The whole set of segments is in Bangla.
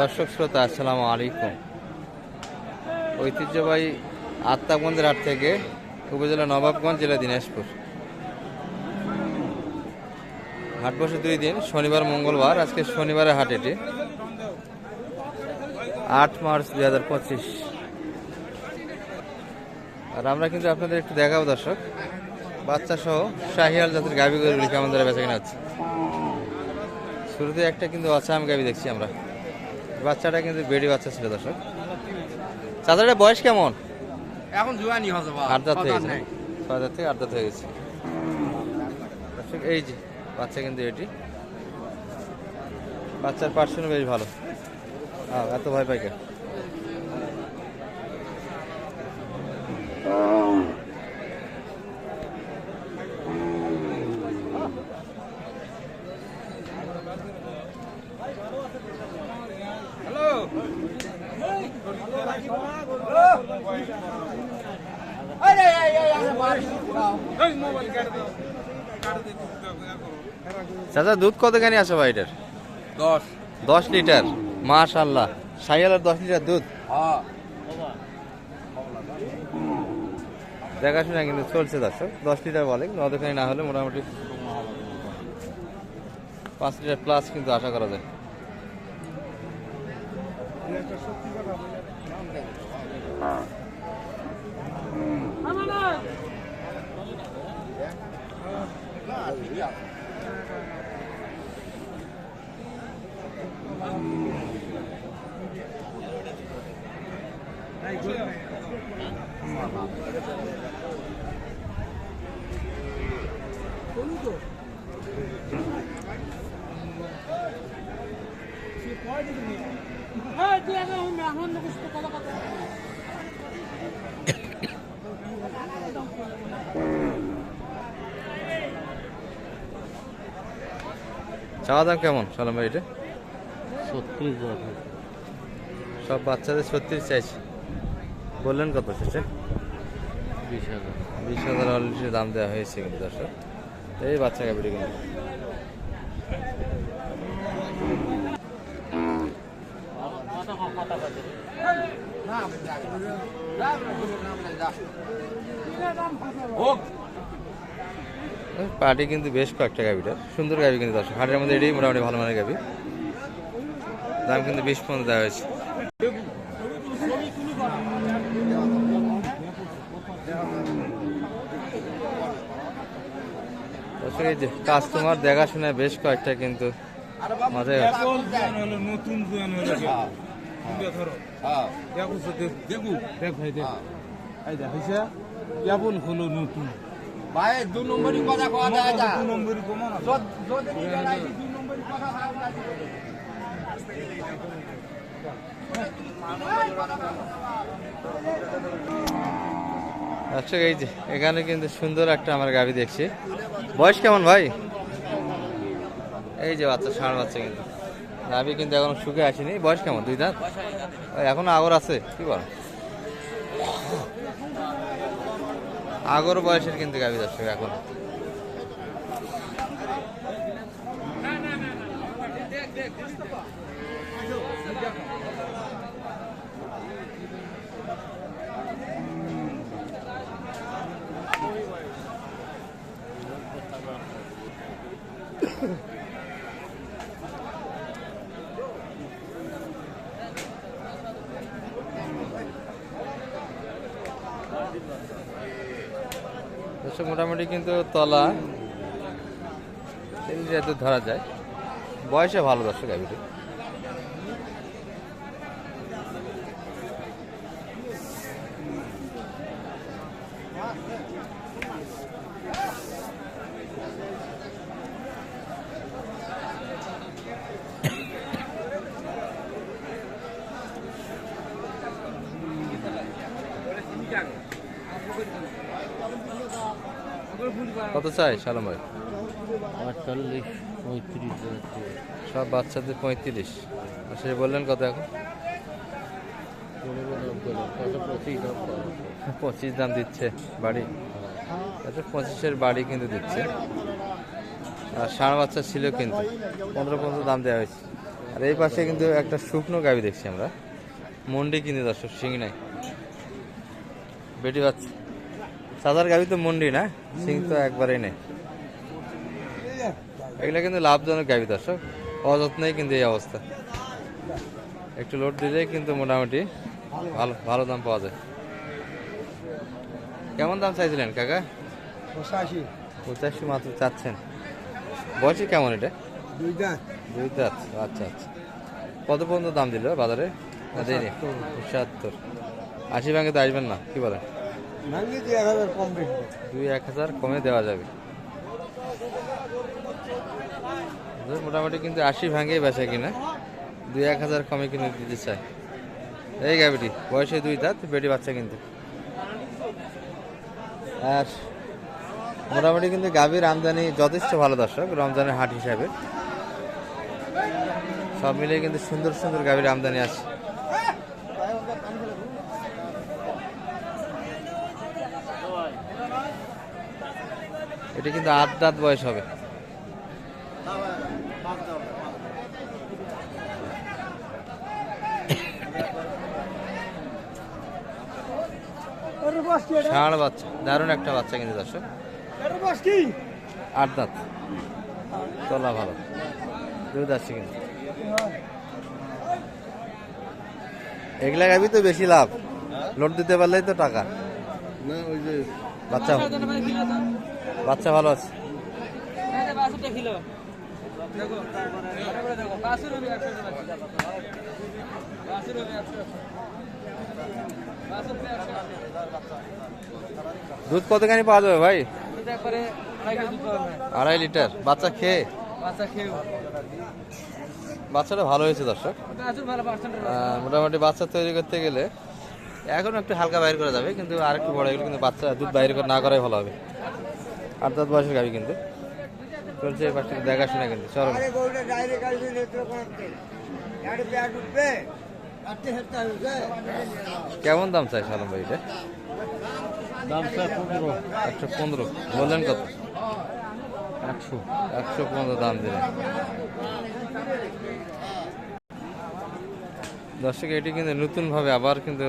দর্শক শ্রোতা, আসসালামু আলাইকুম। ঐতিহ্যবাহী আত্মাগঞ্জের হাট থেকে উপজেলা নবাবগঞ্জ, জেলা দিনাজপুর। হাট বসে দুই দিন, শনিবার, মঙ্গলবার। আজকে শনিবারের হাট এটি। আট মার্চ দুই হাজার পঁচিশ। আর আমরা কিন্তু আপনাদের একটু দেখাবো দর্শক। বাচ্চা সহ শাহিয়াল জাতের গাভি গরুগুলি কেমন ধরে বেচা কিনা হচ্ছে? শুরুতে একটা কিন্তু অসাম গাবি দেখছি আমরা। বাচ্চাটা কিন্তু বেডি বাচ্চা ছিল দর্শক। চাচাটা বয়স কেমন? এখন জুয়ানি হবে আট দাঁত হয়ে গেছে। ছয় দাঁত থেকে আট দাঁত হয়ে গেছে। দর্শক এই যে বাচ্চা কিন্তু এটি। বাচ্চার পার্সেন্ট বেশ ভালো। এত ভয় পাই কে? চাচা দুধ কত কেন আসে ভাই এটার? দশ। দশ লিটার? মাশাল্লাহ সাইয়ালের দশ লিটার দুধ? হ্যাঁ। দেখাশোনা কিন্তু চলছে দর্শক দশ লিটার বলে কিন্তু অতখানি না হলে মোটামুটি পাঁচ লিটার প্লাস কিন্তু আশা করা যায়। চাওয়া দাম কেমন সালাম ভাই এটা? ছত্রিশ সব বাচ্চাদের ছত্রিশ চাইছে। বললেন কত শেষে বিশ হাজার। বিশ হাজার অলরেডি দাম দেওয়া হয়েছে কিন্তু দর্শক। এই বাচ্চা কাপড়ি কিন্তু। পার্টি কিন্তু বেশ কয়েকটা গাভিটা সুন্দর গাভি কিন্তু দর্শক। হাটের মধ্যে এটাই মোটামুটি ভালো মানের গাভি। দাম কিন্তু বিশ পর্যন্ত দেওয়া হয়েছে। কাস্টমার দেখাশোনা বেশ কয়েকটা কিন্তু মাঝে নতুন জোয়ান গেছে তুলে ধরো দেখো দেখু দেখ ভাই দেখ এই দেখ হইছে কেমন হলো নতুন ভাই দু নম্বরই কথা কওয়া যায় যা দু নম্বরই কমান আছে। যদি জানাই যে নম্বরই কথা ভাব না এই যে এখানে কিন্তু সুন্দর একটা আমার গাভি দেখছি। বয়স কেমন ভাই? এই যে বাচ্চা ষাঁড় বাচ্চা কিন্তু। গাভি কিন্তু এখন শুকে আসেনি। বয়স কেমন? দুই দাঁত? এখন আগর আছে, কি বল? আগর বয়সের কিন্তু গাভি দর্শক এখন। দর্শক মোটামুটি কিন্তু তলা যাতে ধরা যায়। বয়সে ভালো দর্শক গাভিটি কত চাই সালাম ভাই? আটচল্লিশ পঁয়ত্রিশ সব বাচ্চাদের পঁয়ত্রিশ। আর সে বললেন কত এখন? পঁচিশ দাম পঁচিশ দাম দিচ্ছে বাড়ি। আচ্ছা পঁচিশের বাড়ি কিন্তু দিচ্ছে। আর ষাঁড় বাচ্চা ছিল কিন্তু। পনেরো পনেরো দাম দেওয়া হয়েছে। আর এই পাশে কিন্তু একটা শুকনো গাবি দেখছি আমরা। মন্ডি কিনে দর্শক সিং নাই। বেটি বাচ্চা। সাদার গাবি তো মন্ডি না সিং তো একবারেই নেই। এগুলো কিন্তু লাভজনক গাবি দর্শক অযত্নেই কিন্তু এই অবস্থা। একটু লোড দিলেই কিন্তু মোটামুটি ভালো ভালো দাম পাওয়া যায়। কেমন দাম চাইছিলেন কাকা? পঁচাশি। পঁচাশি মাত্র চাচ্ছেন। বয়সে কেমন এটা? দুই দাঁত। দুই দাঁত আচ্ছা আচ্ছা। কত পর্যন্ত দাম দিল বাজারে? না দেয়নি? পঁচাত্তর। আশি ভাঙে তো আসবেন না কি বলেন? দুই এক হাজার কম দুই এক হাজার কমে দেওয়া যাবে। মোটামুটি কিন্তু আশি ভাঙে বেচা কিনা। দুই এক হাজার কমে কিনে দিতে চাই এই গাবিটি বয়সে দুই দাঁত, বেটি বাচ্চা কিন্তু। আর মোটামুটি কিন্তু গাভীর আমদানি যথেষ্ট ভালো দর্শক, রমজানের হাট হিসাবে। সব মিলিয়ে কিন্তু সুন্দর সুন্দর গাভীর আমদানি আছে। এটা কিন্তু আট দাঁত বয়স হবে। ষাঁড় বাচ্চা দারুণ একটা বাচ্চা কিন্তু দর্শক। আট দাঁত। তলা ভালো। দুধ আছে কিন্তু। এগুলা গাবি তো বেশি লাভ। লোড দিতে পারলেই তো টাকা। না ওই যে বাচ্চা। বাচ্চা ভালো আছে। দুধ কতখানি পাওয়া যাবে ভাই? আড়াই লিটার। বাচ্চা খেয়ে? বাচ্চাটা ভালো হয়েছে দর্শক। মোটামুটি বাচ্চা তৈরি করতে গেলে এখন একটু হালকা বাইর করা যাবে, কিন্তু আর একটু বড় হলে কিন্তু বাচ্চা দুধ বাইর না করাই ভালো হবে। আট দশ বয়সের গাবি কিন্তু। চলছে এই পাশটা দেখাশোনা কিন্তু চরম কেমন দাম চাই সালাম ভাই এটা দাম চাই পনেরো। একশো পনেরো। বললেন কত? একশো। একশো পনেরো দাম দিলেন। দর্শক এটি কিন্তু নতুনভাবে আবার কিন্তু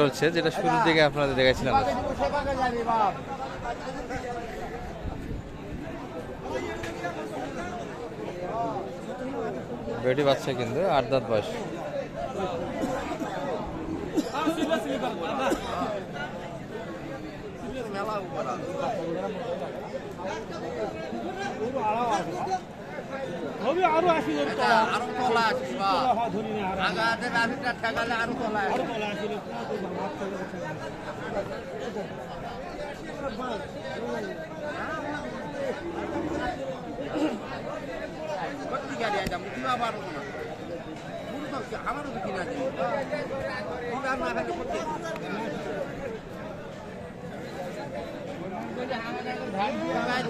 চলছে যেটা শুরুর দিকে আপনাদের দেখাচ্ছিলাম বেটি বাচ্চা কিন্তু আট দাঁত বয়স। হবে। আরও জন আরও তলা আছে আগাতে রাভিটা ঠেকালে আরও তলা আছে। কত গাড়ি আছে আমি কিবা পারব না আমারও আছে না খালি করতে আচ্ছা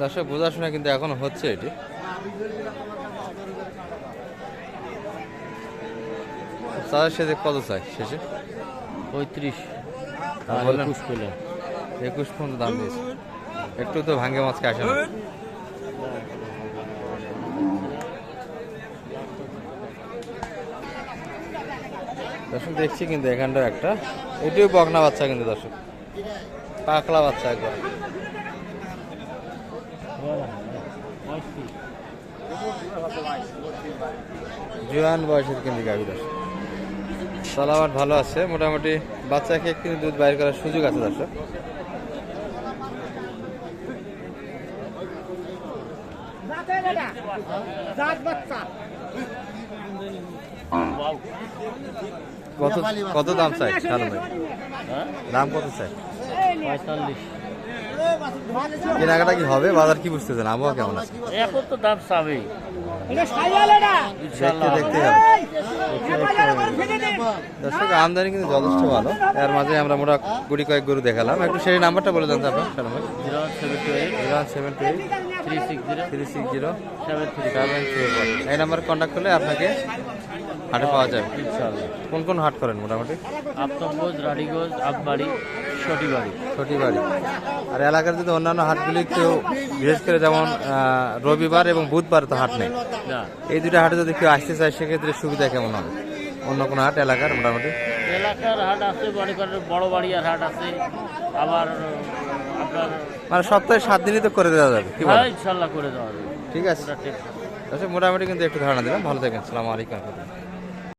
দর্শক বোঝাশোনা কিন্তু এখন হচ্ছে এটি। তাদের সাথে কত চাই শেষে? পঁয়ত্রিশ। একুশ একুশ পর্যন্ত দাম দিয়েছে। একটু তো ভাঙ্গে মাছকে আসে না। দর্শক দেখছি কিন্তু এখানটা একটা। এটিও বকনা বাচ্চা কিন্তু দর্শক। পাকলা বাচ্চা একবার। জোয়ান বয়সের কিন্তু গাভী দর্শক সালামাট ভালো আছে মোটামুটি বাচ্চাকে কিন্তু দুধ বাইর করার সুযোগ আছে দর্শক। কত কত দাম চাই? হ্যাঁ দাম কত চাই? পঁয়তাল্লিশ। কেনাকাটা কি হবে? বাজার কি বুঝতেছেন? আবহাওয়া কেমন আছে? এখন তো দাম দেখতে দেখতে হবে। দর্শক আমদানি কিন্তু যথেষ্ট ভালো। এর মাঝে আমরা মোটা গুড়ি কয়েক গরু দেখালাম। একটু সেই নাম্বারটা বলে দেন তো আপনার ভাই zero seven two eight zero seven two eight three six zero three six zero seven three seven three এই নাম্বারে কন্ট্যাক্ট করলে আপনাকে হাটে পাওয়া যাবে। কোন কোন হাট করেন মোটামুটি? আপতঙ্গজ রানীগঞ্জ আববাড়ি সটিবাড়ি। ছোটি বাড়ি আর এলাকার যদি অন্যান্য হাটগুলি কেউ বিশেষ করে যেমন রবিবার এবং বুধবার তো হাট নেই। এই দুটো হাটে যদি কেউ আসতে চায় সেক্ষেত্রে সুবিধা কেমন হবে? অন্য কোনো হাট এলাকার মোটামুটি? এলাকার হাট আছে মনে করেন বড় বাড়িয়ার হাট আছে আবার আপনার মানে সপ্তাহে সাত দিনই তো করে দেওয়া যাবে কি হ্যাঁ বলেন ইনশাল্লাহ করে দেওয়া যাবে। ঠিক আছে। আচ্ছা মোটামুটি কিন্তু একটু ধারণা দিলাম। ভালো থাকেন সালাম আলাইকুম।